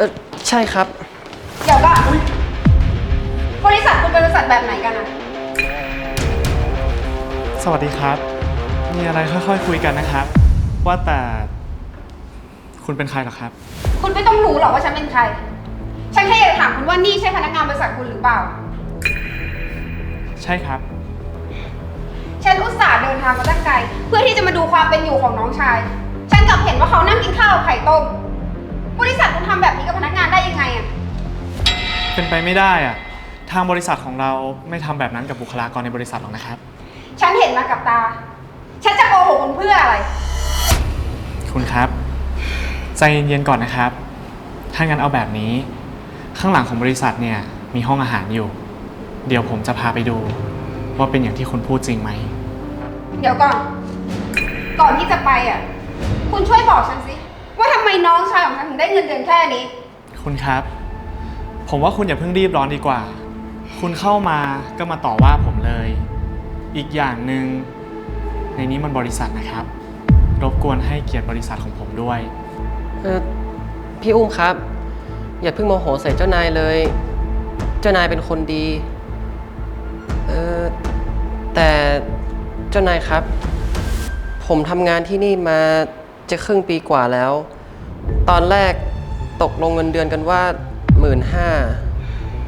ออใช่ครับ เดี๋ยวก่อนบริษัทคุณเป็นบริษัทแบบไหนกันอะสวัสดีครับ มีอะไรค่อยๆคุยกันนะครับ ว่าแต่คุณเป็นใครเหรอครับ คุณไม่ต้องรู้หรอกว่าฉันเป็นใคร ฉันแค่อยากถามคุณว่านี่ใช่พนักงานบริษัทคุณหรือเปล่า ใช่ครับ ฉันอุตส่าห์เดินทางมาตั้งไกล เพื่อที่จะมาดูความเป็นอยู่ของน้องชาย ฉันกลับเห็นว่าเขานั่งกินข้าวกับไข่ต้ม บริษัทคุณทำแบบนี้กับพนักงานได้ยังไงอะเป็นไปไม่ได้อะทางบริษัทของเราไม่ทำแบบนั้นกับบุคลากรในบริษัทหรอกนะครับ ฉันเห็นมากับตา ฉันจะโกหกคุณเพื่ออะไร คุณครับ ใจเย็นๆก่อนนะครับ ถ้างั้นเอาแบบนี้ ข้างหลังของบริษัทเนี่ยมีห้องอาหารอยู่ เดี๋ยวผมจะพาไปดู ว่าเป็นอย่างที่คุณพูดจริงไหม เดี๋ยวก่อน ก่อนที่จะไปอะคุณช่วยบอกฉันสิ ว่าทำไมน้องชายของฉันถึงได้เงินเดือนแค่นี้ คุณครับ ผมว่าคุณอย่าเพิ่งรีบร้อนดีกว่า คุณเข้ามาก็มาต่อว่าผมเลย อีกอย่างหนึ่งในนี้มันบริษัทนะครับ รบกวนให้เกียรติบริษัทของผมด้วย เออพี่อุ้มครับ อย่าเพิ่งโมโหใส่เจ้านายเลย เจ้านายเป็นคนดี เออแต่เจ้านายครับ ผมทำงานที่นี่มา จะครึ่งปีกว่าแล้ว ตอนแรกตกลงเงินเดือนกันว่าหมื่นห้า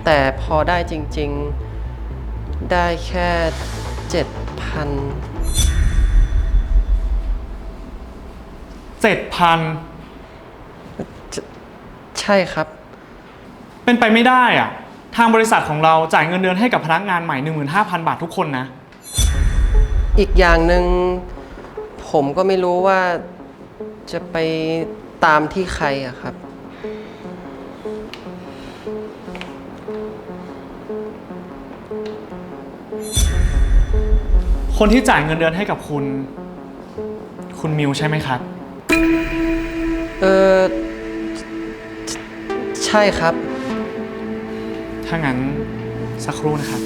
แต่พอได้จริง ๆ ได้แค่เจ็ดพันเจ็ดพันใช่ครับ เป็นไปไม่ได้อะทางบริษัทของเราจ่ายเงินเดือนให้กับพนักงานใหม่ 15,000 บาททุกคนนะ อีกอย่างหนึ่งผมก็ไม่รู้ว่า จะไปตามที่ใครอะครับ คนที่จ่ายเงินเดือนให้กับคุณ คุณมิวใช่ไหมครับ เออใใช่ครับ ถ้างั้นสักครู่นะครับ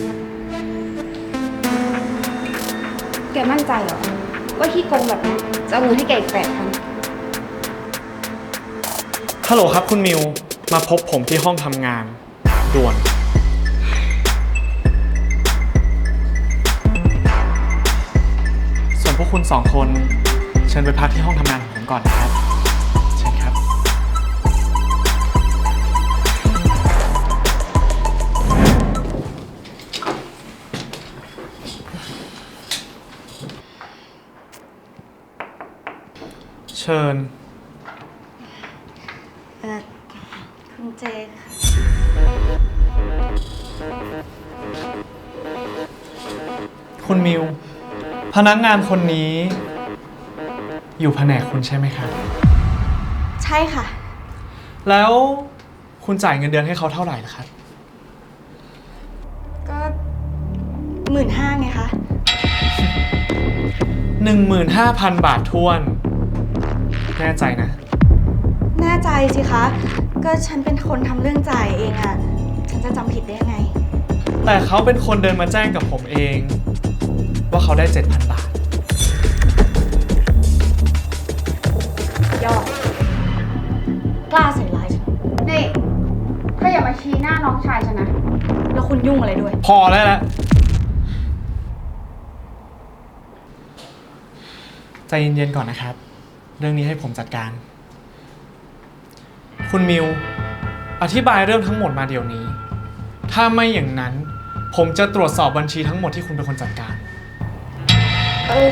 แกมั่นใจเหรอ ว่าที่โกงแบบนี้จะเอาเงินให้แกอีกแปดพัน ฮัลโหลครับคุณมิว มาพบผมที่ห้องทำงาน ด่วน ส่วนพวกคุณสองคน เชิญไปพักที่ห้องทำงานของผมก่อนนะครับ เชิญครับ เชิญ เออคุณ เจค่ะคุณมิว พนักงานคนนี้ อยู่แผนกคุณใช่ไหมครับ ใช่ค่ะ แล้วคุณจ่ายเงินเดือนให้เขาเท่าไหร่ล่ะครับ ก็หมื่นห้าไงคะ 15,000 บาททวน แน่ใจนะ แน่ใจสิคะ ก็ฉันเป็นคนทำเรื่องจ่ายเองอะฉันจะจำผิดได้ยังไง แต่เขาเป็นคนเดินมาแจ้งกับผมเอง ว่าเขาได้ 7,000 บาท ยอด กล้าใส่ร้ายฉันนี่เธออย่ามาชี้หน้าน้องชายฉันนะ แล้วคุณยุ่งอะไรด้วย พอแล้วละใจเย็นๆก่อนนะครับ เรื่องนี้ให้ผมจัดการ คุณมิว อธิบายเรื่องทั้งหมดมาเดี๋ยวนี้ ถ้าไม่อย่างนั้น ผมจะตรวจสอบบัญชีทั้งหมดที่คุณเป็นคนจัดการ เออ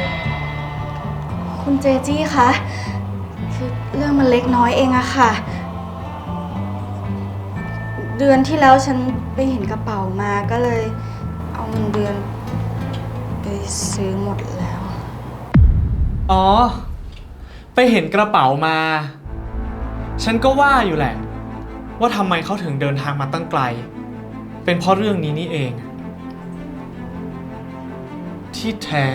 คุณเจจี้คะคือเรื่องมันเล็กน้อยเองอะค่ะ เดือนที่แล้วฉันไปเห็นกระเป๋ามาก็เลย เอาเงินเดือน ไปซื้อหมดแล้ว อ๋อ ไปเห็นกระเป๋ามา ฉันก็ว่าอยู่แหละ ว่าทำไมเขาถึงเดินทางมาตั้งไกล เป็นเพราะเรื่องนี้นี่เอง ที่แท้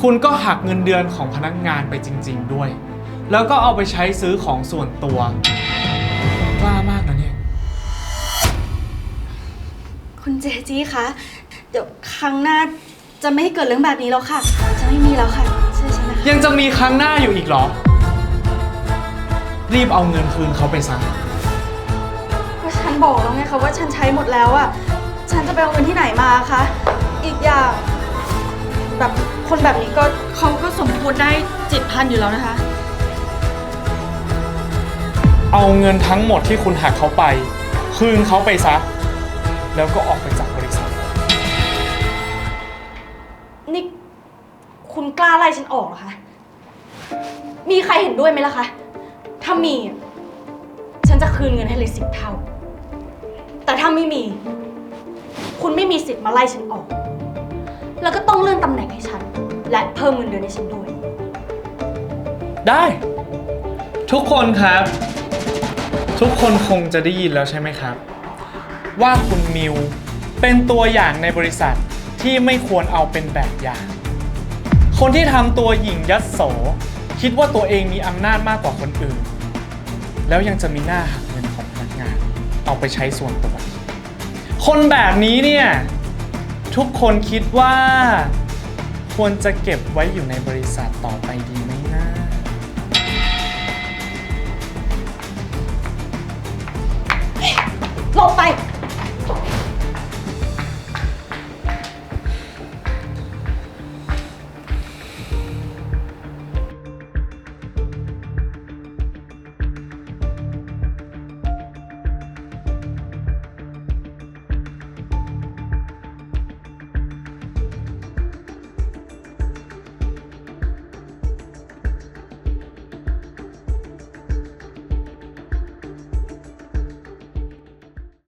คุณก็หักเงินเดือนของพนักงานไปจริง ๆ ด้วย แล้วก็เอาไปใช้ซื้อของส่วนตัวกล้ามากนะเนี่ย คุณเจจี้คะ เดี๋ยวครั้งหน้าจะไม่ให้เกิดเรื่องแบบนี้แล้วค่ะ จะไม่มีแล้วค่ะ เชื่อฉันนะคะ ยังจะมีครั้งหน้าอยู่อีกเหรอ รีบเอาเงินคืนเขาไปซะ ก็ฉันบอกแล้วไงคะว่าฉันใช้หมดแล้วอะฉันจะไปเอาเงินที่ไหนมาคะ อีกอย่าง แบบคนแบบนี้ก็เขาก็สมควรได้จิตพันอยู่แล้วนะคะ เอาเงินทั้งหมดที่คุณหักเขาไป คืนเขาไปซะ แล้วก็ออกไปจากบริษัท นี่คุณกล้าไล่ฉันออกเหรอคะ มีใครเห็นด้วยไหมล่ะคะ ถ้ามี ฉันจะคืนเงินให้เลยสิบเท่า แต่ถ้าไม่มี คุณไม่มีสิทธิ์มาไล่ฉันออก แล้วก็ต้องเลื่อนตำแหน่งให้ฉัน และเพิ่มเงินเดือนให้ฉันด้วย ได้ ทุกคนครับ ทุกคนคงจะได้ยินแล้วใช่ไหมครับ ว่าคุณมิวเป็นตัวอย่างในบริษัทที่ไม่ควรเอาเป็นแบบอย่าง คนที่ทำตัวหยิ่งยัดโส คิดว่าตัวเองมีอำนาจมากกว่าคนอื่น แล้วยังจะมีหน้าหักเงินของพนักงาน เอาไปใช้ส่วนตัว คนแบบนี้เนี่ย ทุกคนคิดว่า ควรจะเก็บไว้อยู่ในบริษัทต่อไปดีไหมนะหลบไป